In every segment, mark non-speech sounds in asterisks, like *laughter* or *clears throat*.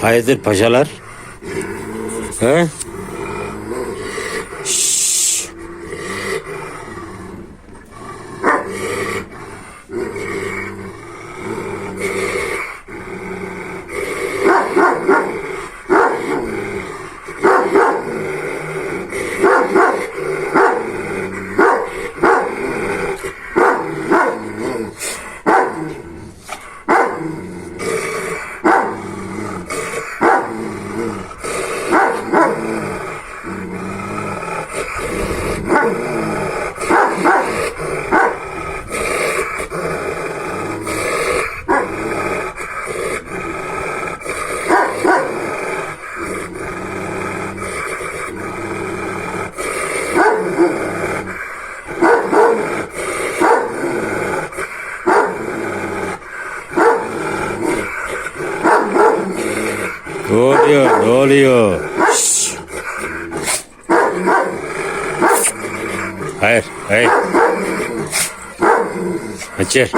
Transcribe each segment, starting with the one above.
Hayırdır paşalar? He? Hayır, hayır. Açır.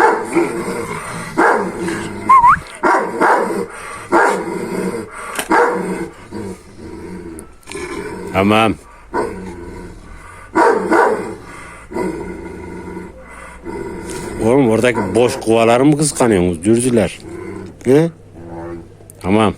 Tamam. Oğlum oradaki boş kuvaları mı kıskanıyorsunuz dürzüler? He? Tamam.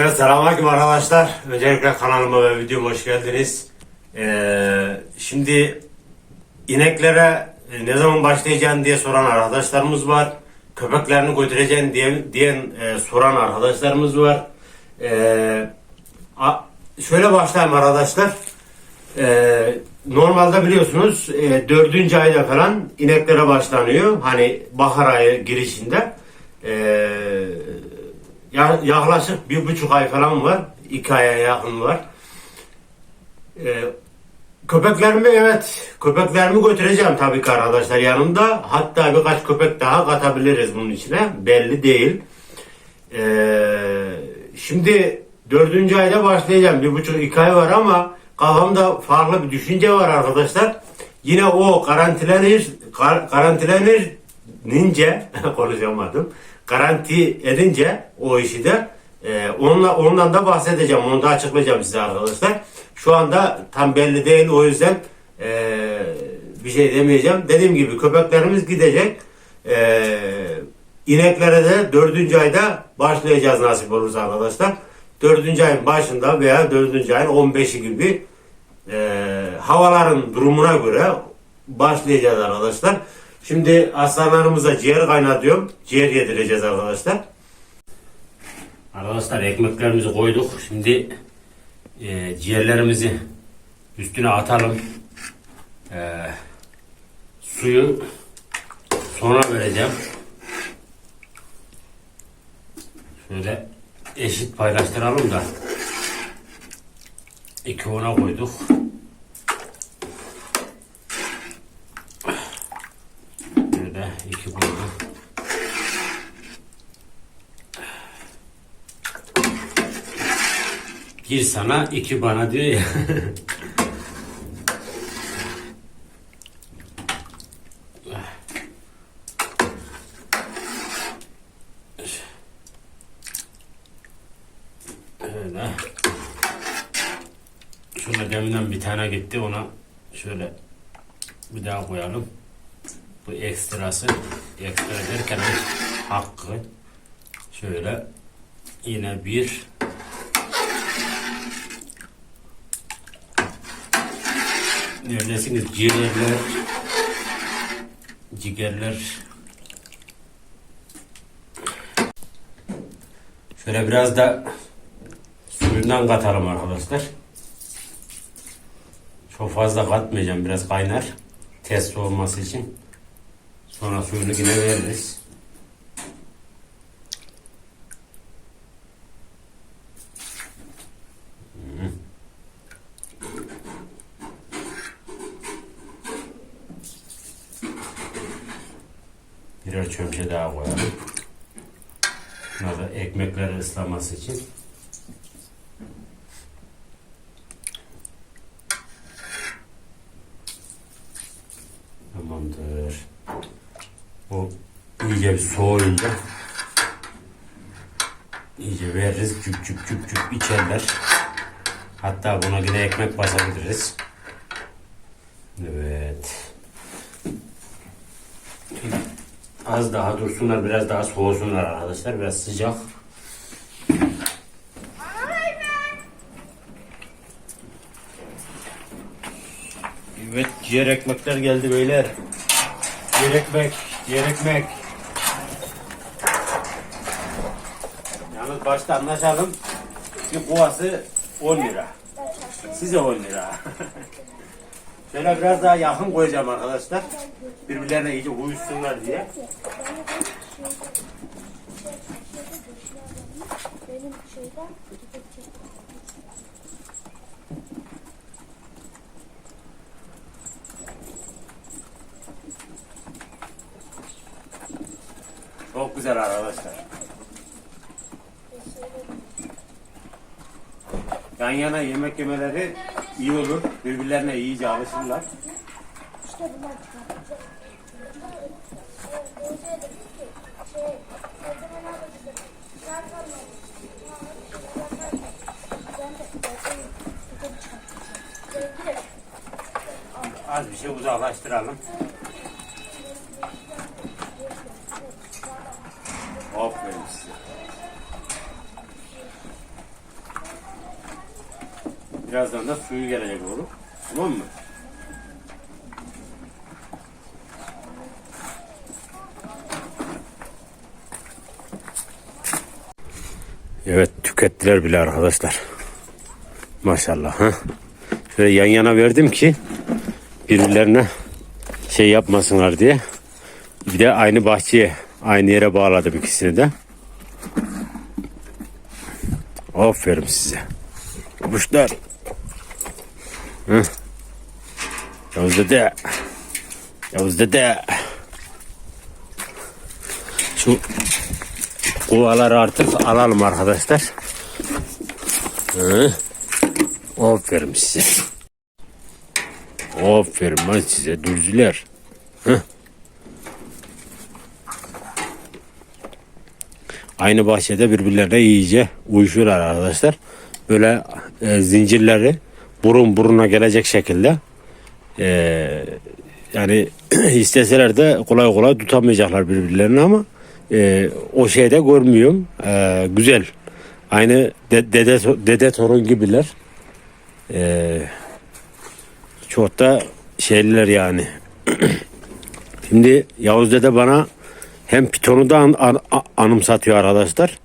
Evet selamünaleyküm arkadaşlar. Öncelikle kanalıma ve videoma hoş geldiniz. Ee, şimdi ineklere e, ne zaman başlayacaksın diye soran arkadaşlarımız var. Köpeklerini götüreceksin diye, diyen e, soran arkadaşlarımız var. Ee, a- şöyle başlayayım arkadaşlar. Ee, normalde biliyorsunuz e, dördüncü ayda falan ineklere başlanıyor. Hani bahar ayı girişinde. Ee, ya, yaklaşık bir buçuk ay falan var. iki aya yakın var. Ee, köpeklerimi evet köpeklerimi götüreceğim tabii ki arkadaşlar yanımda. Hatta birkaç köpek daha katabiliriz bunun içine. Belli değil. Ee, şimdi dördüncü ayda başlayacağım. Bir buçuk iki ay var ama kafamda farklı bir düşünce var arkadaşlar. Yine o karantinlenir, kar, karantinlenir nince *laughs* konuşamadım. Garanti edince o işi de e, onunla, ondan da bahsedeceğim. Onu da açıklayacağım size arkadaşlar. Şu anda tam belli değil o yüzden e, bir şey demeyeceğim. Dediğim gibi köpeklerimiz gidecek. E, İneklere de dördüncü ayda başlayacağız nasip olursa arkadaşlar. Dördüncü ayın başında veya dördüncü ayın 15'i gibi e, havaların durumuna göre başlayacağız arkadaşlar. Şimdi aslanlarımıza ciğer kaynatıyorum. Ciğer yedireceğiz arkadaşlar. Arkadaşlar ekmeklerimizi koyduk. Şimdi e, ciğerlerimizi üstüne atalım. E, suyu sonra vereceğim. Şöyle eşit paylaştıralım da. İki ona koyduk. Böyle iki koyduk. Bir sana iki bana diyor ya. Öyle. Deminden bir tane gitti ona şöyle bir daha koyalım. Bu ekstrası ekstra derken hakkı şöyle yine bir Neredesiniz? Ciğerler ciğerler Şöyle biraz da suyundan katalım arkadaşlar. Çok fazla katmayacağım. Biraz kaynar. Test olması için. Sonra suyunu yine veririz. Birer çömçe daha koyalım. Buna da ekmekleri ıslaması için. Tamamdır. O iyice bir soğuyunca iyice veririz. Cüp cüp cüp cüp içerler. Hatta buna yine ekmek basabiliriz. Evet. Az daha dursunlar, biraz daha soğusunlar arkadaşlar. Biraz sıcak. Evet, ciğer ekmekler geldi beyler. Ciğer ekmek, ciğer ekmek. Yalnız başta anlaşalım. Bir kovası 10 lira. Size 10 lira. *laughs* Şöyle biraz daha yakın koyacağım arkadaşlar. Birbirlerine iyice uyuşsunlar diye. Benim şeyden Çok güzel arkadaşlar. Yan yana yemek yemeleri iyi olur. Birbirlerine iyice alışırlar. işte bunlar çıkartacak. Az bir şey uzaklaştıralım. Aferin size. Birazdan da suyu gelecek oğlum. Tamam mı? Evet tükettiler bile arkadaşlar. Maşallah. Ha? Şöyle yan yana verdim ki birbirlerine şey yapmasınlar diye. Bir de aynı bahçeye, aynı yere bağladım ikisini de. Aferin size. Kuşlar. Hı. Yavuz dede. Yavuz dede. Şu kovaları artık alalım arkadaşlar. Hı. Aferin size. Aferin lan size dürzüler. Heh. Aynı bahçede birbirlerine iyice uyuşuyorlar arkadaşlar. Böyle e, zincirleri burun buruna gelecek şekilde e, yani *clears throat* isteseler de kolay kolay tutamayacaklar birbirlerini ama e, o şeyde görmüyorum. E, güzel. Aynı de- dede, dede torun gibiler. E, çok da şeyliler yani. *clears throat* Şimdi Yavuz dede bana hem pitonu da an- an- anımsatıyor arkadaşlar.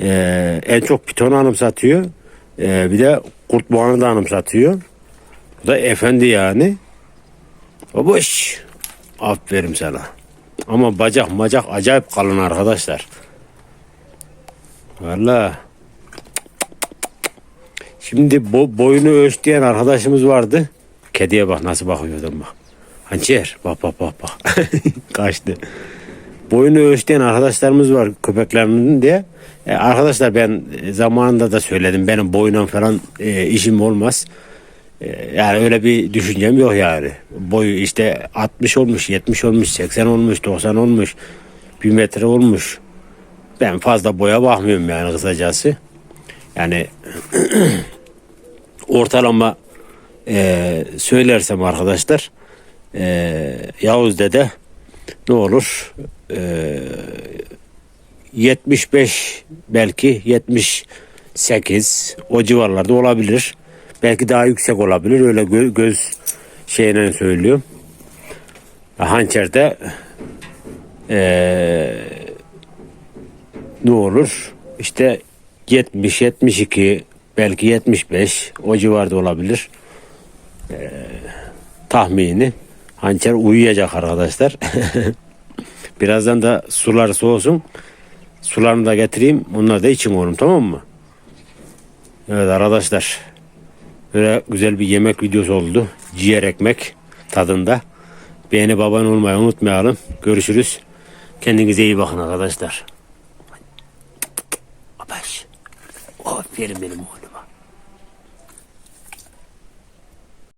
Ee, en çok pitonu anımsatıyor. Ee, bir de kurt boğanı da anımsatıyor. Bu da efendi yani. Babuş. Aferin sana. Ama bacak macak acayip kalın arkadaşlar. Valla. Şimdi bo boyunu ölçtüyen arkadaşımız vardı. Kediye bak nasıl bakıyordum bak. Hançer bak bak bak bak. *laughs* Kaçtı. Boyunu ölçtüyen arkadaşlarımız var köpeklerinin diye. E, arkadaşlar ben zamanında da söyledim benim boyuna falan e, işim olmaz. E, yani öyle bir düşüncem yok yani. Boyu işte 60 olmuş, 70 olmuş, 80 olmuş, 90 olmuş, 1 metre olmuş. Ben fazla boya bakmıyorum yani kısacası. Yani *clears throat* ortalama e, söylersem arkadaşlar e, Yavuz dede ne olur e, 75 belki 78 o civarlarda olabilir. Belki daha yüksek olabilir. Öyle gö- göz şeyine söylüyorum. Hançerde eee ne olur? İşte 70, 72, belki 75 o civarda olabilir. Eee, tahmini. Hançer uyuyacak arkadaşlar. *laughs* Birazdan da sular soğusun. Sularını da getireyim. Onları da içim oğlum tamam mı? Evet arkadaşlar. Böyle güzel bir yemek videosu oldu. Ciğer ekmek tadında. Beğeni baban olmayı unutmayalım. Görüşürüz. Kendinize iyi bakın arkadaşlar. Aferin benim oğlum.